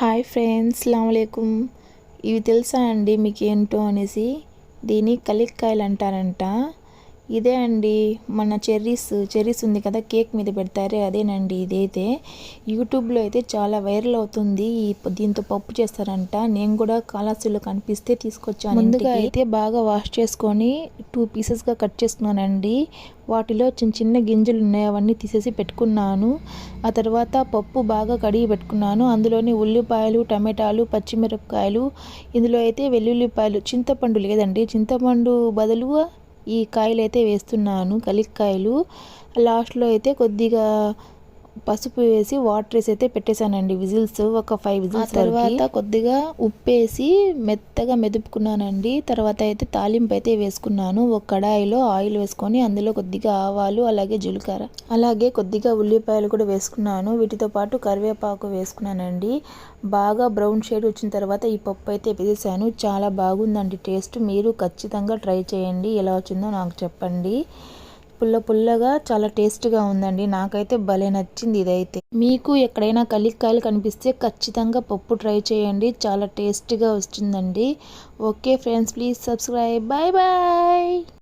Hi friends అస్సలాముఅలైకుం ఇవి తెలుసా అండి మీకు ఏంటో అనేసి దీని కలిక్కాయలు అంటారంట. ఇదే అండి మన చెర్రీస్ చెర్రీస్ ఉంది కదా కేక్ మీద పెడతారే అదేనండి ఇదైతే. యూట్యూబ్లో అయితే చాలా వైరల్ అవుతుంది ఈ దీంతో పప్పు చేస్తారంట. నేను కూడా కాలాసులో కనిపిస్తే తీసుకొచ్చాను ముందుగా అయితే బాగా వాష్ చేసుకొని టూ పీసెస్గా కట్ చేసుకున్నానండి. వాటిలో చిన్న చిన్న గింజలు ఉన్నాయి అవన్నీ తీసేసి పెట్టుకున్నాను. ఆ తర్వాత పప్పు బాగా కడిగి పెట్టుకున్నాను. అందులోని ఉల్లిపాయలు టమాటాలు పచ్చిమిరపకాయలు ఇందులో అయితే వెల్లుల్లిపాయలు చింతపండు లేదండి. చింతపండు బదులుగా ఈ కాయలు అయితే వేస్తున్నాను కలిక్కాయలు. లాస్ట్లో అయితే కొద్దిగా పసుపు వేసి వాటర్ వేసి అయితే పెట్టేశానండి. విజిల్స్ ఒక ఫైవ్ విజిల్స్ తర్వాత కొద్దిగా ఉప్పు వేసి మెత్తగా మెదుపుకున్నానండి. తర్వాత అయితే తాలింపు అయితే వేసుకున్నాను. ఒక కడాయిలో ఆయిల్ వేసుకొని అందులో కొద్దిగా ఆవాలు అలాగే జీలకర్ర అలాగే కొద్దిగా ఉల్లిపాయలు కూడా వేసుకున్నాను. వీటితో పాటు కరివేపాకు వేసుకున్నానండి. బాగా బ్రౌన్ షేడ్ వచ్చిన తర్వాత ఈ పప్పు అయితే వేసేసాను. చాలా బాగుందండి టేస్ట్. మీరు ఖచ్చితంగా ట్రై చేయండి. ఎలా వచ్చిందో నాకు చెప్పండి. పుల్ల పుల్లగా చాలా టేస్ట్గా ఉందండి. నాకైతే భలే నచ్చింది ఇదైతే. మీకు ఎక్కడైనా కలిక్కాయలు కనిపిస్తే ఖచ్చితంగా పప్పు ట్రై చేయండి. చాలా టేస్ట్గా వచ్చిందండి okay friends please subscribe. Bye bye.